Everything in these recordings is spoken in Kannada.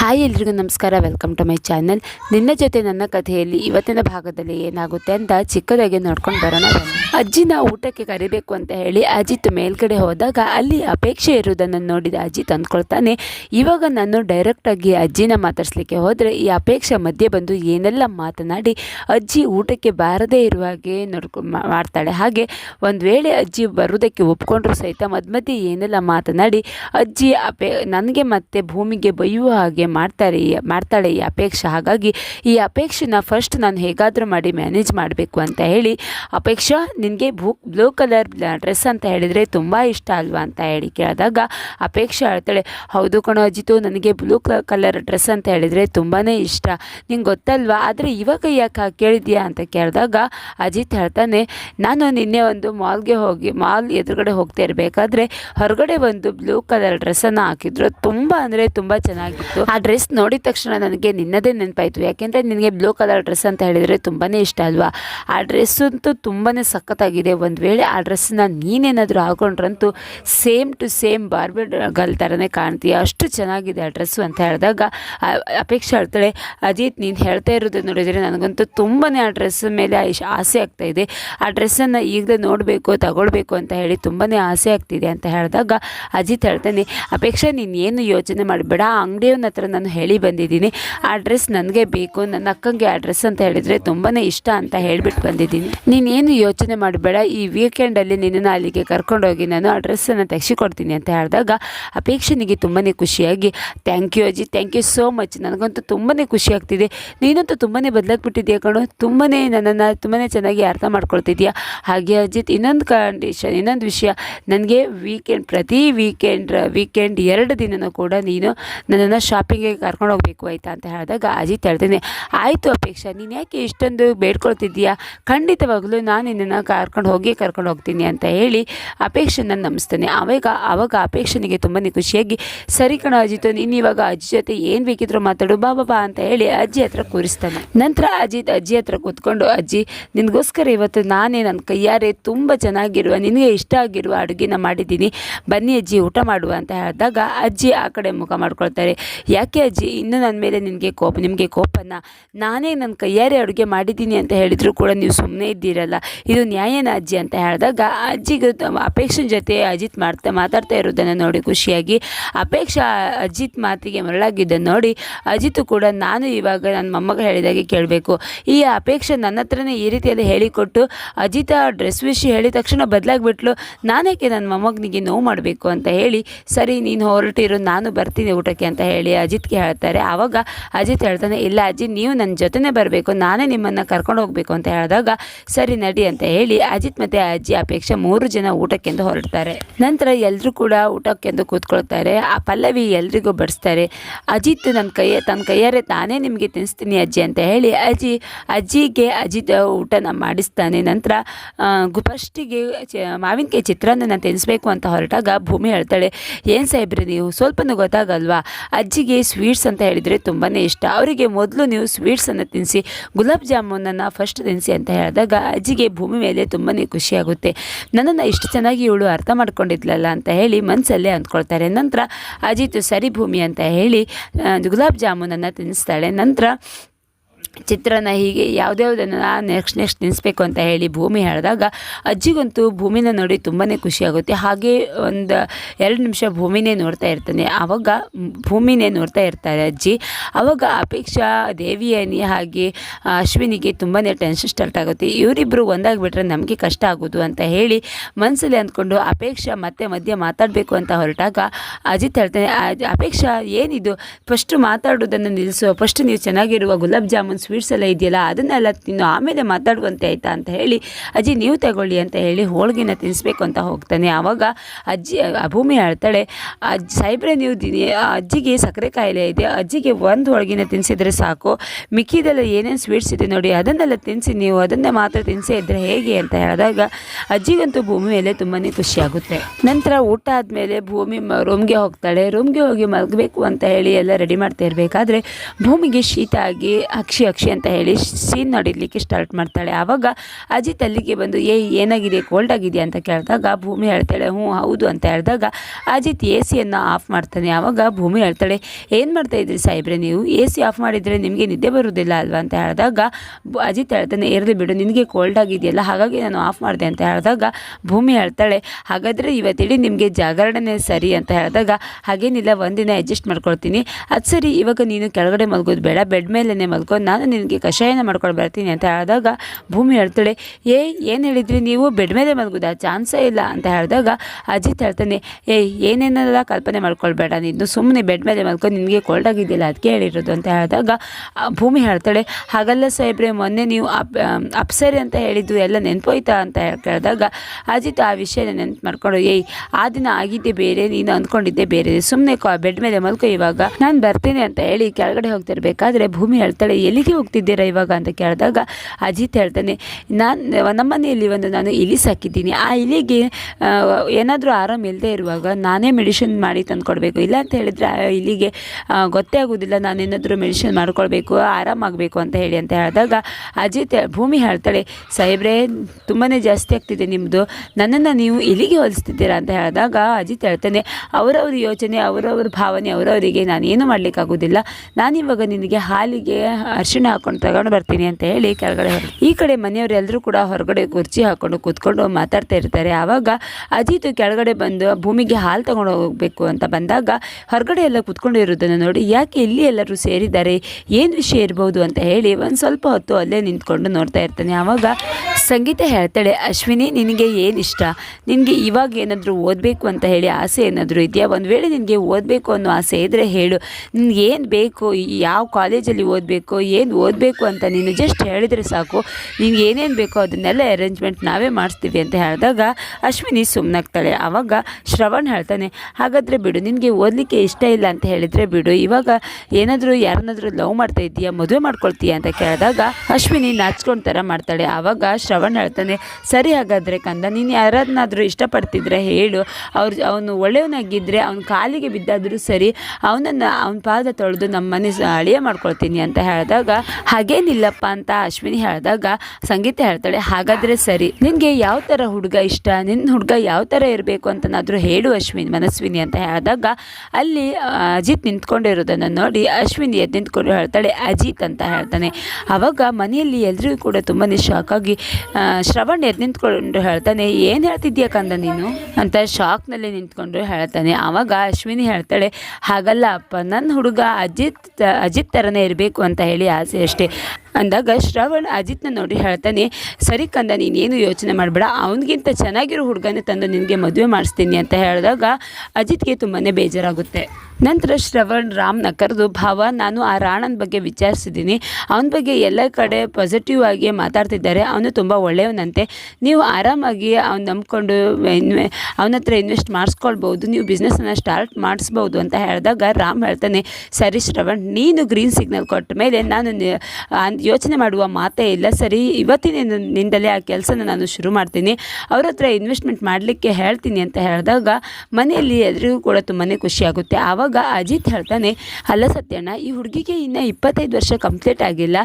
ಹಾಯ್ ಎಲ್ರಿಗೂ ನಮಸ್ಕಾರ ವೆಲ್ಕಮ್ ಟು ಮೈ ಚಾನಲ್ ನಿನ್ನ ಜೊತೆ ನನ್ನ ಕಥೆಯಲ್ಲಿ ಇವತ್ತಿನ ಭಾಗದಲ್ಲಿ ಏನಾಗುತ್ತೆ ಅಂತ ಚಿಕ್ಕದಾಗಿ ನೋಡ್ಕೊಂಡು ಬರೋಣ. ಅಜ್ಜಿನ ಊಟಕ್ಕೆ ಕರಿಬೇಕು ಅಂತ ಹೇಳಿ ಅಜಿತ್ ಮೇಲ್ಗಡೆ ಹೋದಾಗ ಅಲ್ಲಿ ಅಪೇಕ್ಷೆ ಇರುವುದನ್ನು ನೋಡಿದ ಅಜಿತ್ ಅಂದ್ಕೊಳ್ತಾನೆ, ಇವಾಗ ನಾನು ಡೈರೆಕ್ಟಾಗಿ ಅಜ್ಜಿನ ಮಾತಾಡ್ಸ್ಲಿಕ್ಕೆ ಹೋದರೆ ಈ ಅಪೇಕ್ಷೆ ಮಧ್ಯೆ ಬಂದು ಏನೆಲ್ಲ ಮಾತನಾಡಿ ಅಜ್ಜಿ ಊಟಕ್ಕೆ ಬಾರದೇ ಇರುವ ಹಾಗೆ ನೋಡ್ಕೊ ಮಾಡ್ತಾಳೆ. ಹಾಗೆ ಒಂದು ವೇಳೆ ಅಜ್ಜಿ ಬರುವುದಕ್ಕೆ ಒಪ್ಕೊಂಡ್ರು ಸಹಿತ ಮಧ್ಯ ಏನೆಲ್ಲ ಮಾತನಾಡಿ, ಅಜ್ಜಿ, ಅಪೇ, ನನಗೆ ಮತ್ತೆ ಭೂಮಿಗೆ ಬೈಯುವ ಹಾಗೆ ಮಾಡ್ತಾರೆ, ಮಾಡ್ತಾಳೆ ಈ ಅಪೇಕ್ಷೆ. ಹಾಗಾಗಿ ಈ ಅಪೇಕ್ಷೆನ ಫಸ್ಟ್ ನಾನು ಹೇಗಾದರೂ ಮಾಡಿ ಮ್ಯಾನೇಜ್ ಮಾಡಬೇಕು ಅಂತ ಹೇಳಿ, ಅಪೇಕ್ಷಾ ನಿನಗೆ ಭೂ ಬ್ಲೂ ಕಲರ್ ಡ್ರೆಸ್ ಅಂತ ಹೇಳಿದರೆ ತುಂಬ ಇಷ್ಟ ಅಲ್ವಾ ಅಂತ ಹೇಳಿ ಕೇಳಿದಾಗ ಅಪೇಕ್ಷೆ ಹೇಳ್ತಾಳೆ, ಹೌದು ಕಣೋ ಅಜಿತು, ನನಗೆ ಬ್ಲೂ ಕಲರ್ ಡ್ರೆಸ್ ಅಂತ ಹೇಳಿದರೆ ತುಂಬಾ ಇಷ್ಟ. ನಿಂಗೆ ಗೊತ್ತಲ್ವಾ? ಆದರೆ ಇವಾಗ ಯಾಕೆ ಕೇಳಿದ್ಯಾ? ಅಂತ ಕೇಳಿದಾಗ ಅಜಿತ್ ಹೇಳ್ತಾನೆ, ನಾನು ನಿನ್ನೆ ಒಂದು ಮಾಲ್ಗೆ ಹೋಗಿ ಮಾಲ್ ಎದುರುಗಡೆ ಹೋಗ್ತಾ ಇರಬೇಕಾದ್ರೆ ಹೊರಗಡೆ ಒಂದು ಬ್ಲೂ ಕಲರ್ ಡ್ರೆಸ್ಸನ್ನು ಹಾಕಿದ್ರು. ತುಂಬ ಅಂದರೆ ತುಂಬ ಚೆನ್ನಾಗಿತ್ತು. ಆ ಡ್ರೆಸ್ ನೋಡಿದ ತಕ್ಷಣ ನನಗೆ ನಿನ್ನದೇ ನೆನಪಾಯಿತು. ಯಾಕೆಂದರೆ ನಿನಗೆ ಬ್ಲೂ ಕಲರ್ ಡ್ರೆಸ್ ಅಂತ ಹೇಳಿದರೆ ತುಂಬಾ ಇಷ್ಟ ಅಲ್ವಾ? ಆ ಡ್ರೆಸ್ ಅಂತೂ ತುಂಬಾ ಸಖತ್ತಾಗಿದೆ. ಒಂದು ವೇಳೆ ಆ ಡ್ರೆಸ್ಸನ್ನ ನೀನೇನಾದರೂ ಹಾಕೊಂಡ್ರಂತೂ same to same Barbie girl ಥರನೇ ಕಾಣ್ತೀಯ. ಅಷ್ಟು ಚೆನ್ನಾಗಿದೆ ಆ ಡ್ರೆಸ್ಸು ಅಂತ ಹೇಳಿದಾಗ ಅಪೇಕ್ಷೆ ಹೇಳ್ತಾಳೆ ಅಜಿತ್, ನೀನು ಹೇಳ್ತಾ ಇರೋದು ನೋಡಿದರೆ ನನಗಂತೂ ತುಂಬಾ ಆ ಡ್ರೆಸ್ ಮೇಲೆ ಆಸೆ ಆಗ್ತಾ ಇದೆ. ಆ ಡ್ರೆಸ್ಸನ್ನು ಈಗಲೇ ನೋಡಬೇಕು, ತಗೊಳ್ಬೇಕು ಅಂತ ಹೇಳಿ ತುಂಬಾ ಆಸೆ ಆಗ್ತಿದೆ ಅಂತ ಹೇಳಿದಾಗ ಅಜಿತ್ ಹೇಳ್ತಾನೆ, ಅಪೇಕ್ಷೆ, ನೀನು ಏನು ಯೋಚನೆ ಮಾಡಬೇಡ. ಆ ಅಂಗಡಿಯವನ ಹತ್ರ ನಾನು ಹೇಳಿ ಬಂದಿದ್ದೀನಿ. ಆ ಡ್ರೆಸ್ ನನಗೆ ಬೇಕು. ನನ್ನ ಅಕ್ಕಂಗೆ ಆ ಡ್ರೆಸ್ ಅಂತ ಹೇಳಿದರೆ ತುಂಬಾ ಇಷ್ಟ ಅಂತ ಹೇಳಿಬಿಟ್ಟು ಬಂದಿದ್ದೀನಿ. ನೀನೇನು ಯೋಚನೆ ಮಾಡಬೇಡ. ಈ ವೀಕೆಂಡಲ್ಲಿ ನಿನ್ನನ್ನು ಅಲ್ಲಿಗೆ ಕರ್ಕೊಂಡೋಗಿ ನಾನು ಆ ಡ್ರೆಸ್ಸನ್ನು ತೆಗೆಸಿಕೊಡ್ತೀನಿ ಅಂತ ಹೇಳಿದಾಗ ಅಪೇಕ್ಷನಿಗೆ ತುಂಬಾ ಖುಷಿಯಾಗಿ ಥ್ಯಾಂಕ್ ಯು ಅಜ್ಜಿ ಥ್ಯಾಂಕ್ ಯು ಸೋ ಮಚ್ ನನಗಂತೂ ತುಂಬಾ ಖುಷಿ ಆಗ್ತಿದೆ. ನೀನಂತೂ ತುಂಬಾ ಬದಲಾಗ್ಬಿಟ್ಟಿದ್ಯಾ ಕಣೋ? ತುಂಬಾ ನನ್ನನ್ನು ತುಂಬಾ ಚೆನ್ನಾಗಿ ಅರ್ಥ ಮಾಡ್ಕೊಳ್ತಿದ್ಯಾ? ಹಾಗೆ ಅಜಿತ್ ಇನ್ನೊಂದು ಕಂಡೀಷನ್ ಇನ್ನೊಂದು ವಿಷಯ. ನನಗೆ ವೀಕೆಂಡ್ ಪ್ರತಿ ವೀಕೆಂಡ್ ವೀಕೆಂಡ್ ಎರಡು ದಿನನೂ ಕೂಡ ನೀನು ನನ್ನನ್ನು ಶಾಪಿಂಗಿಗೆ ಕರ್ಕೊಂಡು ಹೋಗಬೇಕು ಆಯಿತಾ ಅಂತ ಹೇಳಿದಾಗ ಅಜಿತ್ ಹೇಳ್ತೇನೆ, ಆಯಿತು ಅಪೇಕ್ಷಾ, ನೀನು ಯಾಕೆ ಇಷ್ಟೊಂದು ಬೇಡ್ಕೊಳ್ತಿದ್ದೀಯಾ ಖಂಡಿತವಾಗಲೂ ನಾನು ನಿನ್ನನ್ನು ಕರ್ಕೊಂಡು ಹೋಗಿ, ಕರ್ಕೊಂಡು ಹೋಗ್ತೀನಿ ಅಂತ ಹೇಳಿ ಅಪೇಕ್ಷೆನ ನಂಬಿಸ್ತಾನೆ. ಆವಾಗ ಆವಾಗ ಅಪೇಕ್ಷನಿಗೆ ತುಂಬಾ ಖುಷಿಯಾಗಿ, ಸರಿ ಕಣ ಅಜಿತ್ ನೀನು ಇವಾಗ ಅಜ್ಜಿ ಜೊತೆ ಏನು ಬೇಕಿದ್ರು ಮಾತಾಡು, ಬಾ ಬಾ ಬಾ ಅಂತ ಹೇಳಿ ಅಜ್ಜಿ ಹತ್ರ ಕೂರಿಸ್ತಾನೆ. ನಂತರ ಅಜಿತ್, ಅಜ್ಜಿ ಹತ್ರ ಕೂತ್ಕೊಂಡು, ಅಜ್ಜಿ, ನಿನಗೋಸ್ಕರ ಇವತ್ತು ನಾನೇ ನನ್ನ ಕೈಯಾರೆ ತುಂಬ ಚೆನ್ನಾಗಿರುವ, ನಿನಗೆ ಇಷ್ಟ ಆಗಿರುವ ಅಡುಗೆನ ಮಾಡಿದ್ದೀನಿ. ಬನ್ನಿ ಅಜ್ಜಿ, ಊಟ ಮಾಡುವ ಅಂತ ಹೇಳಿದಾಗ ಅಜ್ಜಿ ಆ ಕಡೆ ಮುಖ ಮಾಡ್ಕೊಳ್ತಾರೆ. ಯಾಕೆ ಅಜ್ಜಿ, ಇನ್ನು ನನ್ನ ಮೇಲೆ ನಿನಗೆ ಕೋಪ, ನಿಮಗೆ ಕೋಪನ? ನಾನೇ ನನ್ನ ಕೈಯಾರೆ ಅಡುಗೆ ಮಾಡಿದ್ದೀನಿ ಅಂತ ಹೇಳಿದರೂ ಕೂಡ ನೀವು ಸುಮ್ಮನೆ ಇದ್ದೀರಲ್ಲ. ಇದು ನ್ಯಾಯನ ಅಜ್ಜಿ ಅಂತ ಹೇಳಿದಾಗ ಅಜ್ಜಿಗೆ ಅಪೇಕ್ಷೆ ಜೊತೆ ಅಜಿತ್ ಮಾಡ್ತಾ ಮಾತಾಡ್ತಾ ಇರೋದನ್ನು ನೋಡಿ ಖುಷಿಯಾಗಿ, ಅಪೇಕ್ಷಾ ಅಜಿತ್ ಮಾತಿಗೆ ಮರಳಾಗಿದ್ದನ್ನು ನೋಡಿ ಅಜಿತ್ ಕೂಡ, ನಾನು ಇವಾಗ ನನ್ನ ಮೊಮ್ಮಗ ಹೇಳಿದಾಗೆ ಕೇಳಬೇಕು. ಈ ಅಪೇಕ್ಷೆ ನನ್ನ ಹತ್ರನೇ ಈ ರೀತಿಯಲ್ಲಿ ಹೇಳಿಕೊಟ್ಟು, ಅಜಿತ ಡ್ರೆಸ್ ವಿಷಯ ಹೇಳಿದ ತಕ್ಷಣ ಬದಲಾಗ್ಬಿಟ್ಲು. ನಾನೇಕೆ ನನ್ನ ಮೊಮ್ಮಗನಿಗೆ ನೋವು ಮಾಡಬೇಕು ಅಂತ ಹೇಳಿ, ಸರಿ, ನೀನು ಹೊರಟಿರು, ನಾನು ಬರ್ತೀನಿ ಊಟಕ್ಕೆ ಅಂತ ಹೇಳಿ ಅಜಿತ್ಗೆ ಹೇಳ್ತಾರೆ. ಆವಾಗ ಅಜಿತ್ ಹೇಳ್ತಾನೆ, ಇಲ್ಲ ಅಜ್ಜಿ, ನೀವು ನನ್ನ ಜೊತೆನೇ ಬರಬೇಕು. ನಾನೇ ನಿಮ್ಮನ್ನು ಕರ್ಕೊಂಡು ಹೋಗಬೇಕು. ಅಂತ ಹೇಳಿದಾಗ, ಸರಿ, ನಡಿ ಅಂತ ಹೇಳಿ ಅಜಿತ್ ಮತ್ತು ಅಜ್ಜಿ ಅಪೇಕ್ಷೆ ಮೂರು ಜನ ಊಟಕ್ಕೆಂದು ಹೊರಡ್ತಾರೆ. ನಂತರ ಎಲ್ಲರೂ ಕೂಡ ಊಟಕ್ಕೆಂದು ಕೂತ್ಕೊಳ್ತಾರೆ. ಆ ಪಲ್ಲವಿ ಎಲ್ರಿಗೂ ಬಡಿಸ್ತಾರೆ. ಅಜಿತ್ ನನ್ನ ಕೈಯ ತನ್ನ ಕೈಯಾರೆ ತಾನೇ ನಿಮಗೆ ತಿನ್ನಿಸ್ತೀನಿ ಅಜ್ಜಿ ಅಂತ ಹೇಳಿ ಅಜ್ಜಿ, ಅಜ್ಜಿಗೆ ಅಜಿತ್ ಊಟನ ಮಾಡಿಸ್ತಾನೆ. ನಂತರ ಫಸ್ಟಿಗೆ ಮಾವಿನಕಾಯಿ ಚಿತ್ರಾನ್ನ ತಿನ್ನಿಸ್ಬೇಕು ಅಂತ ಹೊರಟಾಗ ಭೂಮಿ ಹೇಳ್ತಾಳೆ, ಏನು ಸಾಹೇಬ್ರಿ ನೀವು? ಸ್ವಲ್ಪನೂ ಗೊತ್ತಾಗಲ್ವಾ? ಅಜ್ಜಿಗೆ ಸ್ವೀಟ್ಸ್ ಅಂತ ಹೇಳಿದರೆ ತುಂಬಾ ಇಷ್ಟ. ಅವರಿಗೆ ಮೊದಲು ನೀವು ಸ್ವೀಟ್ಸನ್ನು ತಿನ್ನಿಸಿ ಗುಲಾಬ್ ಜಾಮೂನನ್ನು ಫಸ್ಟ್ ತಿನ್ನಿಸಿ ಅಂತ ಹೇಳಿದಾಗ ಅಜ್ಜಿಗೆ ಭೂಮಿ ಮೇಲೆ ತುಂಬಾ ಖುಷಿಯಾಗುತ್ತೆ. ನನ್ನನ್ನು ಇಷ್ಟು ಚೆನ್ನಾಗಿ ಇವಳು ಅರ್ಥ ಮಾಡ್ಕೊಂಡಿದ್ಲಲ್ಲ ಅಂತ ಹೇಳಿ ಮನಸ್ಸಲ್ಲೇ ಅಂದ್ಕೊಳ್ತಾರೆ. ನಂತರ ಅಜಿತ್ ಸರಿ ಭೂಮಿ ಅಂತ ಹೇಳಿ ಗುಲಾಬ್ ಜಾಮೂನನ್ನು ತಿನ್ನಿಸ್ತಾಳೆ. ನಂತರ ಚಿತ್ರಾನ್ನ ಹೀಗೆ ಯಾವುದ್ಯಾವುದನ್ನು ನೆಕ್ಸ್ಟ್ ನೆಕ್ಸ್ಟ್ ನೆನೆಸ್ಬೇಕು ಅಂತ ಹೇಳಿ ಭೂಮಿ ಹೇಳಿದಾಗ ಅಜ್ಜಿಗಂತೂ ಭೂಮಿನ ನೋಡಿ ತುಂಬಾ ಖುಷಿಯಾಗುತ್ತೆ ಹಾಗೆ ಒಂದು ಎರಡು ನಿಮಿಷ ಭೂಮಿನೇ ನೋಡ್ತಾ ಇರ್ತಾನೆ. ಆವಾಗ ಭೂಮಿನೇ ನೋಡ್ತಾ ಇರ್ತಾರೆ ಅಜ್ಜಿ. ಆವಾಗ ಅಪೇಕ್ಷಾ ದೇವಿಯನಿ ಹಾಗೆ ಅಶ್ವಿನಿಗೆ ತುಂಬಾ ಟೆನ್ಷನ್ ಸ್ಟಾರ್ಟ್ ಆಗುತ್ತೆ. ಇವರಿಬ್ಬರು ಒಂದಾಗಿಬಿಟ್ರೆ ನಮಗೆ ಕಷ್ಟ ಆಗೋದು ಅಂತ ಹೇಳಿ ಮನಸ್ಸಲ್ಲಿ ಅಂದ್ಕೊಂಡು ಅಪೇಕ್ಷಾ ಮತ್ತೆ ಮಧ್ಯೆ ಮಾತಾಡಬೇಕು ಅಂತ ಹೊರಟಾಗ ಅಜಿತ್ ಹೇಳ್ತಾನೆ, "ಅಜ್- ಅಪೇಕ್ಷಾ ಏನಿದು? ಫಸ್ಟು ಮಾತಾಡೋದನ್ನು ನಿಲ್ಲಿಸು ಫಸ್ಟ್ ನೀವು ಚೆನ್ನಾಗಿರುವ ಗುಲಾಬ್ ಜಾಮೂನ್ ಸ್ವೀಟ್ಸ್ ಎಲ್ಲ ಇದೆಯಲ್ಲ? ಅದನ್ನೆಲ್ಲ ತಿನ್ನು. ಆಮೇಲೆ ಮಾತಾಡುವಂತೆ ಆಯಿತಾ ಅಂತ ಹೇಳಿ, ಅಜ್ಜಿ ನೀವು ತಗೊಳ್ಳಿ ಅಂತ ಹೇಳಿ ಹೋಳಿಗೆನ ತಿನ್ನಿಸ್ಬೇಕು ಅಂತ ಹೋಗ್ತಾನೆ. ಆವಾಗ ಅಜ್ಜಿ ಭೂಮಿ ಹೇಳ್ತಾಳೆ ಅಜ್ಜಿ ಸಾಯಿಬ್ರೆ ನೀವು ಅಜ್ಜಿಗೆ ಸಕ್ಕರೆ ಕಾಯಿಲೆ ಇದೆ. ಅಜ್ಜಿಗೆ ಒಂದು ಹೋಳಿಗೆನ ತಿನ್ನಿಸಿದ್ರೆ ಸಾಕು. ಮಿಕ್ಕಿದೆಲ್ಲ ಏನೇನು ಸ್ವೀಟ್ಸ್ ಇದೆ ನೋಡಿ, ಅದನ್ನೆಲ್ಲ ತಿನ್ನಿಸಿ ನೀವು. ಅದನ್ನೇ ಮಾತ್ರ ತಿನ್ನಿಸೇ ಇದ್ದರೆ ಹೇಗೆ? ಅಂತ ಹೇಳಿದಾಗ ಅಜ್ಜಿಗಂತೂ ಭೂಮಿ ಮೇಲೆ ತುಂಬಾ ಖುಷಿಯಾಗುತ್ತೆ. ನಂತರ ಊಟ ಆದಮೇಲೆ ಭೂಮಿ ರೂಮ್ಗೆ ಹೋಗ್ತಾಳೆ. ರೂಮ್ಗೆ ಹೋಗಿ ಮಲಗಬೇಕು ಅಂತ ಹೇಳಿ ಎಲ್ಲ ರೆಡಿ ಮಾಡ್ತಾ ಇರಬೇಕಾದ್ರೆ ಭೂಮಿಗೆ ಶೀತ ಆಗಿ ಅಕ್ಷಿ ಅಕ್ಷಿ ಅಂತ ಹೇಳಿ ಸೀನ್ ನೋಡಿರ್ಲಿಕ್ಕೆ ಸ್ಟಾರ್ಟ್ ಮಾಡ್ತಾಳೆ. ಆವಾಗ ಅಜಿತ್ ಅಲ್ಲಿಗೆ ಬಂದು ಏ ಏನಾಗಿದೆ? ಕೋಲ್ಡ್ ಆಗಿದೆಯಾ? ಅಂತ ಕೇಳಿದಾಗ ಭೂಮಿ ಹೇಳ್ತಾಳೆ, ಹ್ಞೂ, ಹೌದು, ಅಂತ ಹೇಳಿದಾಗ ಅಜಿತ್ ಎ ಸಿಯನ್ನು ಆಫ್ ಮಾಡ್ತಾನೆ. ಆವಾಗ ಭೂಮಿ ಹೇಳ್ತಾಳೆ, ಏನು ಮಾಡ್ತಾ ಇದ್ರಿ ಸಾಹೇಬ್ರೆ ನೀವು? ಎ ಸಿ ಆಫ್ ಮಾಡಿದರೆ ನಿಮಗೆ ನಿದ್ದೆ ಬರುವುದಿಲ್ಲ ಅಲ್ವಾ? ಅಂತ ಹೇಳಿದಾಗ ಅಜಿತ್ ಹೇಳ್ತಾನೆ, ಇರಲಿ ಬಿಡು, ನಿನಗೆ ಕೋಲ್ಡ್ ಆಗಿದೆಯಲ್ಲ, ಹಾಗಾಗಿ ನಾನು ಆಫ್ ಮಾಡಿದೆ, ಅಂತ ಹೇಳಿದಾಗ ಭೂಮಿ ಹೇಳ್ತಾಳೆ, ಹಾಗಾದರೆ ಇವತ್ತಿಡಿ ನಿಮಗೆ ಜಾಗರಣೆ ಸರಿ, ಅಂತ ಹೇಳಿದಾಗ, ಹಾಗೇನಿಲ್ಲ, ಒಂದಿನ ಅಡ್ಜಸ್ಟ್ ಮಾಡ್ಕೊಳ್ತೀನಿ. ಅದು ಸರಿ, ಇವಾಗ ನೀನು ಕೆಳಗಡೆ ಮಲ್ಗೋದು ಬೇಡ, ಬೆಡ್ ಮೇಲೇ ಮಲ್ಕೊಂಡು ನಿನಗೆ ಕಷಾಯನ ಮಾಡ್ಕೊಂಡು ಬರ್ತೀನಿ ಅಂತ ಹೇಳಿದಾಗ ಭೂಮಿ ಹೇಳ್ತಾಳೆ, ಏ, ಏನು ಹೇಳಿದ್ರಿ ನೀವು? ಬೆಡ್ ಮೇಲೆ ಮಲಗೋದಾ? ಚಾನ್ಸೇ ಇಲ್ಲ ಅಂತ ಹೇಳಿದಾಗ ಅಜಿತ್ ಹೇಳ್ತಾನೆ, ಏ, ಏನೇನೆಲ್ಲ ಕಲ್ಪನೆ ಮಾಡ್ಕೊಳ್ಬೇಡ, ನೀನು ಸುಮ್ಮನೆ ಬೆಡ್ ಮೇಲೆ ಮಲ್ಕೊ, ನಿನಗೆ ಕೋಲ್ಡ್ ಆಗಿದ್ದಿಲ್ಲ ಅದಕ್ಕೆ ಹೇಳಿರೋದು ಅಂತ ಹೇಳಿದಾಗ ಭೂಮಿ ಹೇಳ್ತಾಳೆ, ಹಾಗಲ್ಲ ಸಾಹೇಬ್ರೆ, ಮೊನ್ನೆ ನೀವು ಅಪ್ ಅಪ್ಸರಿ ಅಂತ ಹೇಳಿದ್ದು ಎಲ್ಲ ನೆನಪೋಯ್ತಾ? ಅಂತ ಕೇಳಿದಾಗ ಅಜಿತ್ ಆ ವಿಷಯನ ನೆನಪು ಮಾಡ್ಕೊಂಡು ಏಯ್ ಆ ದಿನ ಆಗಿದ್ದೆ ಬೇರೆ, ನೀನು ಅಂದ್ಕೊಂಡಿದ್ದೆ ಬೇರೆ ಸುಮ್ಮನೆ ಬೆಡ್ ಮೇಲೆ ಮಲ್ಕೊ ಇವಾಗ. ನಾನು ಬರ್ತೇನೆ ಅಂತ ಹೇಳಿ ಕೆಳಗಡೆ ಹೋಗ್ತಿರ್ಬೇಕಾದ್ರೆ ಭೂಮಿ ಹೇಳ್ತಾಳೆ, ಎಲ್ಲಿಗೆ ಹೋಗ್ತಿದ್ದೀರಾ ಇವಾಗ ಅಂತ ಕೇಳಿದಾಗ ಅಜಿತ್ ಹೇಳ್ತಾನೆ, ನಾನು ನಮ್ಮ ಮನೆಯಲ್ಲಿ ಒಂದು ನಾನು ಇಲಿ ಸಾಕಿದ್ದೀನಿ. ಆ ಇಲಿಗೆ ಏನಾದರೂ ಆರಾಮ ಇಲ್ಲದೆ ಇರುವಾಗ ನಾನೇ ಮೆಡಿಷನ್ ಮಾಡಿ ತಂದುಕೊಡ್ಬೇಕು. ಇಲ್ಲ ಅಂತ ಹೇಳಿದರೆ ಆ ಇಲಿಗೆ ಗೊತ್ತೇ ಆಗೋದಿಲ್ಲ ನಾನೇನಾದರೂ ಮೆಡಿಷನ್ ಮಾಡ್ಕೊಳ್ಬೇಕು ಆರಾಮಾಗಬೇಕು ಅಂತ ಹೇಳಿ ಅಂತ ಹೇಳಿದಾಗ ಅಜಿತ್ ಭೂಮಿ ಹೇಳ್ತಾಳೆ, ಸಾಹೇಬ್ರೆ ತುಂಬಾ ಜಾಸ್ತಿ ಆಗ್ತಿದೆ ನಿಮ್ಮದು ನನ್ನನ್ನು ನೀವು ಇಲಿಗೆ ಹೋಲಿಸ್ತಿದ್ದೀರಾ? ಅಂತ ಹೇಳಿದಾಗ ಅಜಿತ್ ಹೇಳ್ತಾನೆ, ಅವರವ್ರ ಯೋಚನೆ, ಅವರವ್ರ ಭಾವನೆ, ಅವರವರಿಗೆ ನಾನು ನಾನೇನು ಮಾಡಲಿಕ್ಕಾಗೋದಿಲ್ಲ. ನಾನಿವಾಗ ನಿನಗೆ ಹಾಲಿಗೆ ಅರಿಶಿಣ ಹಾಕೊಂಡು ತಗೊಂಡು ಬರ್ತೀನಿ ಅಂತ ಹೇಳಿ ಕೆಳಗಡೆ ಈ ಕಡೆ ಮನೆಯವರೆಲ್ಲರೂ ಕೂಡ ಹೊರಗಡೆ ಕುರ್ಚಿ ಹಾಕೊಂಡು ಕೂತ್ಕೊಂಡು ಮಾತಾಡ್ತಾ ಇರ್ತಾರೆ. ಆವಾಗ ಅಜಿತ್ ಕೆಳಗಡೆ ಬಂದು ಭೂಮಿಗೆ ಹಾಲು ತಗೊಂಡು ಹೋಗಬೇಕು ಅಂತ ಬಂದಾಗ ಹೊರಗಡೆ ಎಲ್ಲ ಕೂತ್ಕೊಂಡಿರೋದನ್ನು ನೋಡಿ ಯಾಕೆ ಇಲ್ಲಿ ಎಲ್ಲರೂ ಸೇರಿದ್ದಾರೆ? ಏನು ವಿಷಯ ಇರ್ಬೋದು ಅಂತ ಹೇಳಿ ಒಂದು ಸ್ವಲ್ಪ ಹೊತ್ತು ಅಲ್ಲೇ ನಿಂತ್ಕೊಂಡು ನೋಡ್ತಾ ಇರ್ತಾನೆ. ಆವಾಗ ಸಂಗೀತ ಹೇಳ್ತಾಳೆ, ಅಶ್ವಿನಿ, ನಿನಗೆ ಏನು ಇಷ್ಟ? ನಿನಗೆ ಇವಾಗ ಏನಾದರೂ ಓದಬೇಕು ಅಂತ ಹೇಳಿ ಆಸೆ ಏನಾದರೂ ಇದೆಯಾ? ಒಂದು ವೇಳೆ ನಿನಗೆ ಓದಬೇಕು ಅನ್ನೋ ಆಸೆ ಇದ್ದರೆ ಹೇಳು. ನಿನಗೆ ಏನು ಬೇಕು? ಯಾವ ಕಾಲೇಜಲ್ಲಿ ಓದಬೇಕು? ಏನು ಓದಬೇಕು ಅಂತ ನೀನು ಜಸ್ಟ್ ಹೇಳಿದರೆ ಸಾಕು. ನಿಂಗೆ ಏನೇನು ಬೇಕೋ ಅದನ್ನೆಲ್ಲ ಅರೇಂಜ್ಮೆಂಟ್ ನಾವೇ ಮಾಡಿಸ್ತೀವಿ ಅಂತ ಹೇಳಿದಾಗ ಅಶ್ವಿನಿ ಸುಮ್ಮನಾಗ್ತಾಳೆ ಆವಾಗ ಶ್ರವಣ್ ಹೇಳ್ತಾನೆ, ಹಾಗಾದರೆ ಬಿಡು, ನಿನಗೆ ಓದಲಿಕ್ಕೆ ಇಷ್ಟ ಇಲ್ಲ ಅಂತ ಹೇಳಿದರೆ ಬಿಡು. ಇವಾಗ ಏನಾದರೂ ಯಾರನ್ನಾದರೂ ಲವ್ ಮಾಡ್ತಾ ಇದ್ದೀಯಾ, ಮದುವೆ ಮಾಡ್ಕೊಳ್ತೀಯಾ ಅಂತ ಕೇಳಿದಾಗ ಅಶ್ವಿನಿ ನಾಚ್ಕೊಂಡು ಥರ ಮಾಡ್ತಾಳೆ. ಆವಾಗ ಶ್ರವಣ್ ಹೇಳ್ತಾನೆ, ಸರಿ ಹಾಗಾದರೆ ಕಂದ, ನೀನು ಯಾರನ್ನಾದರೂ ಇಷ್ಟಪಡ್ತಿದ್ರೆ ಹೇಳು. ಅವ್ರು, ಅವನು ಒಳ್ಳೆಯವನಾಗಿದ್ದರೆ ಅವ್ನ ಕಾಲಿಗೆ ಬಿದ್ದಾದರೂ ಸರಿ, ಅವನನ್ನು, ಅವನ ಪಾದ ತೊಳೆದು ನಮ್ಮ ಮನೆ ಅಳಿಯ ಮಾಡ್ಕೊಳ್ತೀನಿ ಅಂತ ಹೇಳಿದಾಗ ಹಾಗೇನಿಲ್ಲಪ್ಪ ಅಂತ ಅಶ್ವಿನಿ ಹೇಳಿದಾಗ, ಸಂಗೀತ ಹೇಳ್ತಾಳೆ, ಹಾಗಾದರೆ ಸರಿ, ನಿನಗೆ ಯಾವ ಥರ ಹುಡುಗ ಇಷ್ಟ? ನಿನ್ನ ಹುಡುಗ ಯಾವ ಥರ ಇರಬೇಕು ಅಂತನಾದರೂ ಹೇಳು ಅಶ್ವಿನಿ, ಮನಸ್ವಿನಿ ಅಂತ ಹೇಳಿದಾಗ, ಅಲ್ಲಿ ಅಜಿತ್ ನಿಂತ್ಕೊಂಡಿರೋದನ್ನು ನೋಡಿ ಅಶ್ವಿನಿ ಎದ್ದು ನಿಂತ್ಕೊಂಡು ಹೇಳ್ತಾಳೆ, ಅಜಿತ್ ಅಂತ ಹೇಳ್ತಾನೆ. ಆವಾಗ ಮನೆಯಲ್ಲಿ ಎಲ್ರಿಗೂ ಕೂಡ ತುಂಬಾ ಶಾಕ್ ಆಗಿ ಶ್ರವಣ್ ಎದ್ದು ನಿಂತ್ಕೊಂಡು ಹೇಳ್ತಾನೆ, ಏನು ಹೇಳ್ತಿದ್ಯಾ ಕಂದ ನೀನು? ಅಂತ ಶಾಕ್ನಲ್ಲಿ ನಿಂತ್ಕೊಂಡು ಹೇಳ್ತಾನೆ. ಆವಾಗ ಅಶ್ವಿನಿ ಹೇಳ್ತಾಳೆ, ಹಾಗಲ್ಲ ಅಪ್ಪ ನನ್ನ ಹುಡುಗ ಅಜಿತ್ ಅಜಿತ್ ಥರನೇ ಇರಬೇಕು ಅಂತ ಹೇಳಿ ಆಸೆ ಅಷ್ಟೇ. ಅಂದಾಗ ಶ್ರವಣ್ ಅಜಿತ್ನ ನೋಡಿ ಹೇಳ್ತಾನೆ, ಸರಿ ಕಂದ, ನೀನೇನು ಯೋಚನೆ ಮಾಡಬೇಡ. ಅವನಿಗಿಂತ ಚೆನ್ನಾಗಿರೋ ಹುಡುಗನೇ ತಂದು ನಿನಗೆ ಮದುವೆ ಮಾಡಿಸ್ತೀನಿ ಅಂತ ಹೇಳಿದಾಗ ಅಜಿತ್ಗೆ ತುಂಬಾ ಬೇಜಾರಾಗುತ್ತೆ. ನಂತರ ಶ್ರವಣ್ ರಾಮ್ನ ಕರೆದು, ಭಾವ, ನಾನು ಆ ರಾಣನ ಬಗ್ಗೆ ವಿಚಾರಿಸಿದ್ದೀನಿ. ಅವನ ಬಗ್ಗೆ ಎಲ್ಲ ಕಡೆ ಪಾಸಿಟಿವ್ ಆಗಿ ಮಾತಾಡ್ತಿದ್ದಾರೆ. ಅವನು ತುಂಬ ಒಳ್ಳೆಯವನಂತೆ. ನೀವು ಆರಾಮಾಗಿ ಅವ್ನು ನಂಬ್ಕೊಂಡು ಇನ್ವೆ, ಅವನ ಹತ್ರ ಇನ್ವೆಸ್ಟ್ ಮಾಡಿಸ್ಕೊಳ್ಬೋದು ನೀವು ಬಿಸ್ನೆಸ್ಸನ್ನು ಸ್ಟಾರ್ಟ್ ಮಾಡಿಸ್ಬೋದು ಅಂತ ಹೇಳಿದಾಗ ರಾಮ್ ಹೇಳ್ತಾನೆ, ಸರಿ ಶ್ರವಣ್, ನೀನು ಗ್ರೀನ್ ಸಿಗ್ನಲ್ ಕೊಟ್ಟ ಮೇಲೆ ನಾನು ಯೋಚನೆ ಮಾಡುವ ಮಾತೇ ಇಲ್ಲ. ಸರಿ ಇವತ್ತಿನ ನಿಂದಲೇ ಆ ಕೆಲಸನ ನಾನು ಶುರು ಮಾಡ್ತೀನಿ. ಅವ್ರ ಹತ್ರ ಇನ್ವೆಸ್ಟ್ಮೆಂಟ್ ಮಾಡಲಿಕ್ಕೆ ಹೇಳ್ತೀನಿ ಅಂತ ಹೇಳಿದಾಗ ಮನೆಯಲ್ಲಿ ಎಲ್ರಿಗೂ ಕೂಡ ತುಂಬಾ ಖುಷಿಯಾಗುತ್ತೆ ಆವಾಗ ಅಜಿತ್ ಹೇಳ್ತಾನೆ, ಅಲ್ಲ ಸತ್ಯಣ್ಣ, ಈ ಹುಡುಗಿಗೆ ಇನ್ನೂ ಇಪ್ಪತ್ತೈದು ವರ್ಷ ಕಂಪ್ಲೀಟ್ ಆಗಿಲ್ಲ.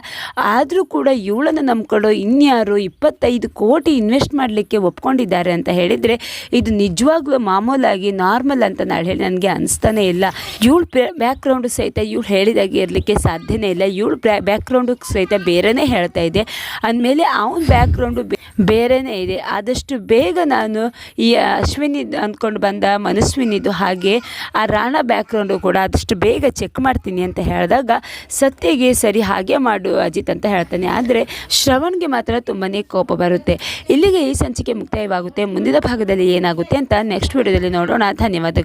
ಆದರೂ ಕೂಡ ಇವಳನ್ನು ನಂಬ್ಕೊಂಡು ಇನ್ಯಾರು ಇಪ್ಪತ್ತೈದು ಕೋಟಿ ಇನ್ವೆಸ್ಟ್ ಮಾಡಲಿಕ್ಕೆ ಒಪ್ಕೊಂಡಿದ್ದಾರೆ ಅಂತ ಹೇಳಿದರೆ, ಇದು ನಿಜವಾಗ್ಲೂ ಮಾಮೂಲಾಗಿ ನಾರ್ಮಲ್ ಅಂತ ನಾಳೆ ಹೇಳಿ ನನಗೆ ಅನಿಸ್ತಾನೆ ಇಲ್ಲ. ಇವಳು ಬ್ಯಾಕ್ಗ್ರೌಂಡು ಸಹಿತ ಇವಳು ಹೇಳಿದಾಗೆ ಇರಲಿಕ್ಕೆ ಸಾಧ್ಯನೇ ಇಲ್ಲ. ಇವಳು ಬ್ಯಾಕ್ಗ್ರೌಂಡು ಸಹಿತ ಬೇರೆನೇ ಹೇಳ್ತಾ ಇದೆ ಅಂದಮೇಲೆ ಅವನ ಬ್ಯಾಕ್ಗ್ರೌಂಡು ಬೇರೆನೇ ಇದೆ. ಆದಷ್ಟು ಬೇಗ ನಾನು ಈ ಅಶ್ವಿನಿ ಅಂದ್ಕೊಂಡು ಬಂದ ಮನಸ್ವಿನಿದು ಹಾಗೆ ಆ ರಾಣ ಬ್ಯಾಕ್ಗ್ರೌಂಡು ಕೂಡ ಆದಷ್ಟು ಬೇಗ ಚೆಕ್ ಮಾಡ್ತೀನಿ ಅಂತ ಹೇಳಿದಾಗ ಸತ್ಯಗೆ ಸರಿ ಹಾಗೆ ಮಾಡು ಅಜಿತ್ ಅಂತ ಹೇಳ್ತಾನೆ. ಆದರೆ ಶ್ರವಣ್ಗೆ ಮಾತ್ರ ತುಂಬಾ ಕೋಪ ಬರುತ್ತೆ. ಇಲ್ಲಿಗೆ ಈ ಸಂಚಿಕೆ ಮುಕ್ತಾಯವಾಗುತ್ತೆ. ಮುಂದಿನ ಭಾಗದಲ್ಲಿ ಏನಾಗುತ್ತೆ ಅಂತ ನೆಕ್ಸ್ಟ್ ವಿಡಿಯೋದಲ್ಲಿ ನೋಡೋಣ. ಧನ್ಯವಾದಗಳು.